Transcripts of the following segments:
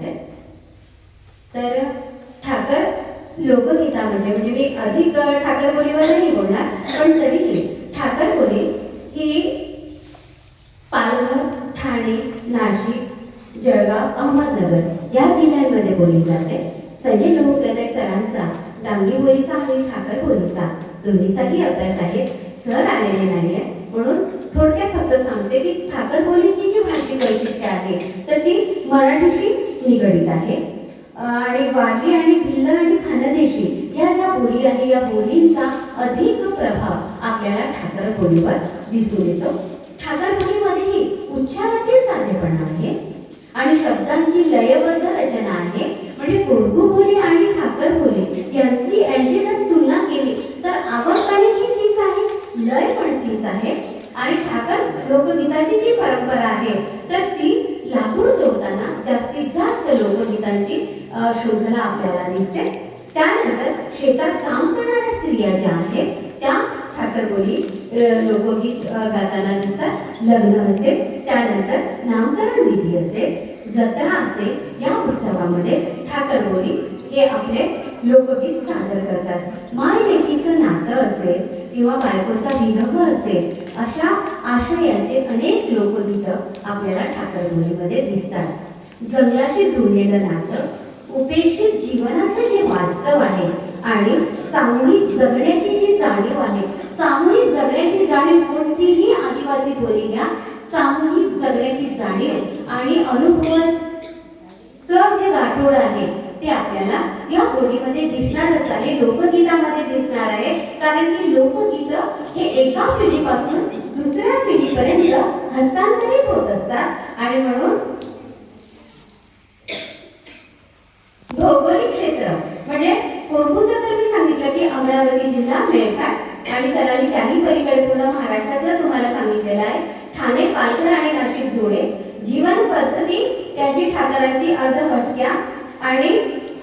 करते तर ठाकर लोकगीतामध्ये म्हणजे, म्हणजे मी अधिक ठाकर बोलीवर नाही बोलणार पण तरीही ठाकर बोली ही पालघर ठाणे नाशिक जळगाव अहमदनगर या जिल्ह्यांमध्ये बोलली जाते. संजय लोहकरे सरांचा डांगी बोलीचा आणि ठाकर बोलीचा दोन्हीचाही अभ्यास आहे. सर आलेले नाही आहे म्हणून थोडक्यात फक्त सांगते की ठाकर बोलीची जी भाषिक वैशिष्ट्य आहे तर ती मराठीशी निगडीत आहे. आणि वारली आणि भिल्ल आणि खानदेशी या ज्या बोली आहे या बोलींचा अधिक प्रभाव आपल्याला ठाकर बोलीवर दिसून येतो. ठाकर बोलीमध्येही उच्चारातील साधेपणा आहे आणि शब्दांची लयबद्ध रचना आहे. म्हणजे कोरगू बोली आणि ठाकर बोली यांची यांची जर तुलना केली तर आवाजकाने ही तीच आहे लय पण तीच आहे. आणि ठाकर लोकगीताची जी परंपरा आहे तर ती शोधना आपल्याला दिसते त्यानंतर शेतात काम करणाऱ्या स्त्रिया ज्या आहेत त्या ठाकरबोली लोकगीत गाताना दिसतात. लग्न असेल त्यानंतर नामकरण विधी असेल जत्रा असेल या उत्सवामध्ये ठाकरबोली हे आपले लोकगीत सादर करतात. माय लेकीचं नातं असेल किंवा बायकोचा विरह असेल अशा आशयाचे अनेक लोकगीतं आपल्याला ठाकरबोलीमध्ये दिसतात. जंगलाशी जुळलेलं नातं उपेक्षित जीवनाचं जे वास्तव आहे आणि सामूहिक जगण्याची जी जाणीव आहे सामूहिक जगण्याची जाणीव कोणतीही आदिवासी बोली घ्या सामूहिक जगण्याची जाणीव आणि अनुभवाचं जे गाठोड आहे ते आपल्याला या बोलीमध्ये दिसणारच आहे लोकगीतामध्ये दिसणार आहे. कारण की लोकगीत हे एका पिढीपासून दुसऱ्या पिढीपर्यंत हस्तांतरित होत असतात आणि म्हणून भौगोलिक क्षेत्र. म्हणजे कोरबूचं तर मी सांगितलं की अमरावती जिल्हा मेळघाट. आणि सरांनी त्याही पलीकडे पूर्ण महाराष्ट्राचं तुम्हाला सांगितलेलं आहे. ठाणे पालघर आणि नाशिक धुळे. जीवन पद्धती त्याची ठाकरांची अर्ध भटक्या आणि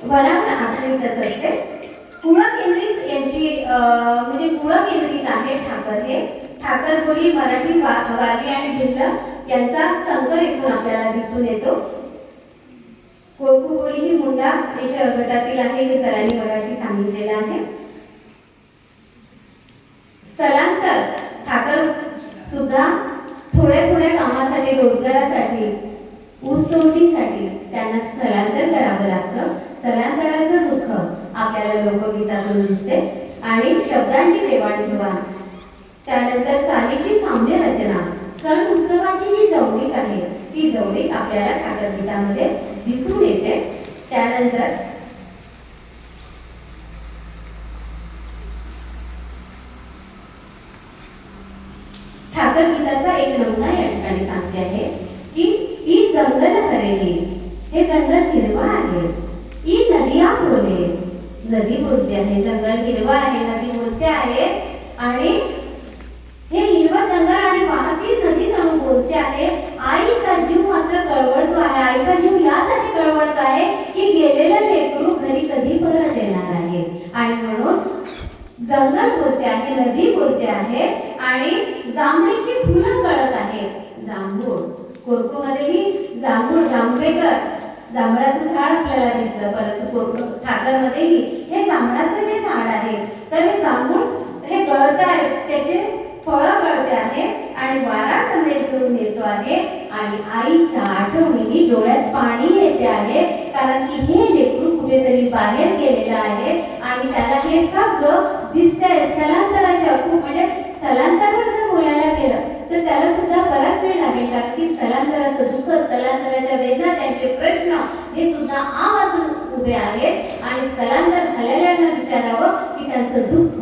वनावर आधारितच असते. कुळ केंद्रित यांची अं, म्हणजे कुळ केंद्रित आहे ठाकर हे. ठाकर बोली मराठी वा वारली आणि भिल्ल यांचा संकर इथून आपल्याला दिसून येतो. कोरकू ही मुंडा याच्या गटातील आहे हे सरांनी मगाशी सांगितलेलं आहे. स्थलांतर ठाकर सुद्धा थोड्या थोड्या कामासाठी रोजगारासाठी ऊसतोडीसाठी त्यांना स्थलांतर करावं लागतं. स्थलांतराचं दुःख आपल्याला लोकगीतातून दिसते. आणि शब्दांची देवाणघेवाण त्यानंतर चालीची साम्य रचना सण उत्सवाची जी जवळीक आहे ती जवळीक आपल्याला ठाकर गीतामध्ये दिसून येते. त्यानंतर ठाकर गीताचा एक नमुना या ठिकाणी सांगते आहे की ई जंगल हरेली हे जंगल हिरवा आहे. ई नदिया बोले. नदी बोलते आहे जंगल हिरवा आहे नदी बोलते आहे. आणि हे हिरवं जंगल आणि वाहती नदी जणू बोलते आहे. आईचा जीव मात्र कळवळतो आहे आईचा जीव यासाठी कळवळतो आहे की गेलेलं लेकरू घरी कधी परत येणार आहे आणि म्हणून जंगल आहे नदी बोलते आहे आणि जांभळीची फुलं गळत आहे जांभूळ. कोरकूमध्येही जांभूळ जांभेकर. जांभळाचं झाड आपल्याला दिसलं. परंतु कोरकू ठाकरमध्येही हे जांभळाचं जे झाड आहे तर हे जांभूळ हे गळत आहे. त्याचे फळं गळते आहे आणि वारा संदेश घेऊन येतो आहे आणि आईच्या आठवणीने डोळ्यात पाणी येते आहे. कारण की हे लेकरू कुठेतरी बाहेर गेलेला आहे आणि त्याला हे सगळं दिसतंय. स्थलांतराच्या खूप म्हणजे स्थलांतरावर जर बोलायला गेलं तर त्याला सुद्धा बराच वेळ लागेल. कारण की स्थलांतराचं दुःख स्थलांतराच्या वेदना त्यांचे प्रश्न हे सुद्धा आवाजून उभे आहेत. आणि स्थलांतर झालेल्यांना विचारावं की त्यांचं दुःख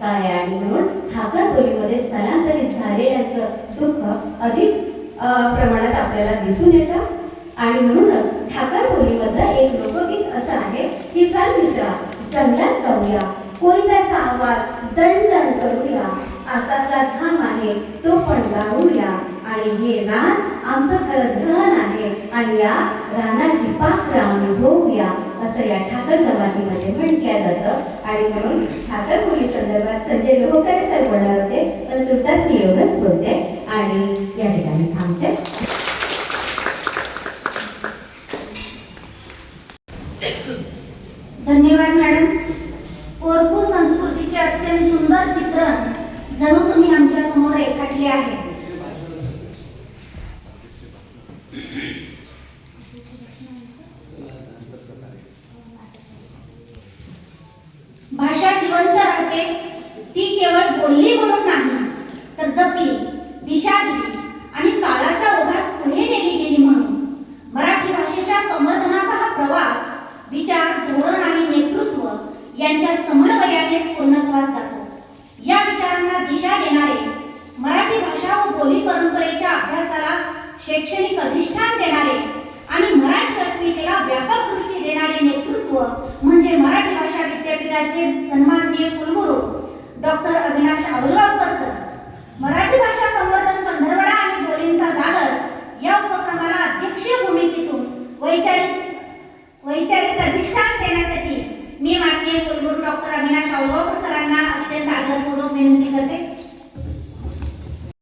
काय आहे? आणि म्हणून ठाकर बोलीमध्ये स्थलांतरित झालेल्यांचं दुःख अधिक प्रमाणात आपल्याला दिसून येतं. आणि म्हणूनच ठाकर बोलीमधलं एक लोकगीत असं आहे की चल मित्रा जंगलात जाऊया. कोयत्याचा आवाज दणदण करूया. आताचा घाम आहे तो पण गाळूया आणि हे रान आमचं खरं धन आहे. आणि या रानाची पाखरं आम्ही होऊया असं या ठाकर नवाजीमध्ये म्हटल्या जातं. आणि म्हणून ठाकर बोली संदर्भात संजय लोहकरे सर बोलणार होते पण तुर्तास मी एवढंच बोलते आणि या ठिकाणी थांबते धन्यवाद मॅडम. कोरकू संस्कृतीचे अत्यंत सुंदर चित्रण जणू तुम्ही आमच्यासमोर रेखाटले आहे. भाषा जिवंत राहते ती केवळ बोलली म्हणून नाही तर जपली दिशा दिली आणि काळाच्या ओघात पुढे नेली गेली म्हणून मराठी भाषेच्या संवर्धनाचा हा प्रवास विचार धोरण आणि नेतृत्व यांच्या समन्वयानेच पूर्णत्वास जातो. या विचारांना दिशा देणारे मराठी भाषा व बोली परंपरेच्या अभ्यासाला शैक्षणिक अधिष्ठान देणारे आणि मराठी अस्मितेला व्यापक दृष्टी देणारे नेतृत्व म्हणजे मराठी भाषा विद्यापीठाचे सन्माननीय कुलगुरू डॉक्टर अविनाश आवलगावकर सर. मराठी भाषा संवर्धन पंधरवडा आणि बोलींचा जागर या उपक्रमाला अध्यक्षीय भूमिकेतून वैचारिक वैचारिक अधिष्ठान देण्यासाठी मी माननीय कुलगुरू डॉक्टर अविनाश आवलगावकर सरांना अत्यंत आदरपूर्वक विनंती करते.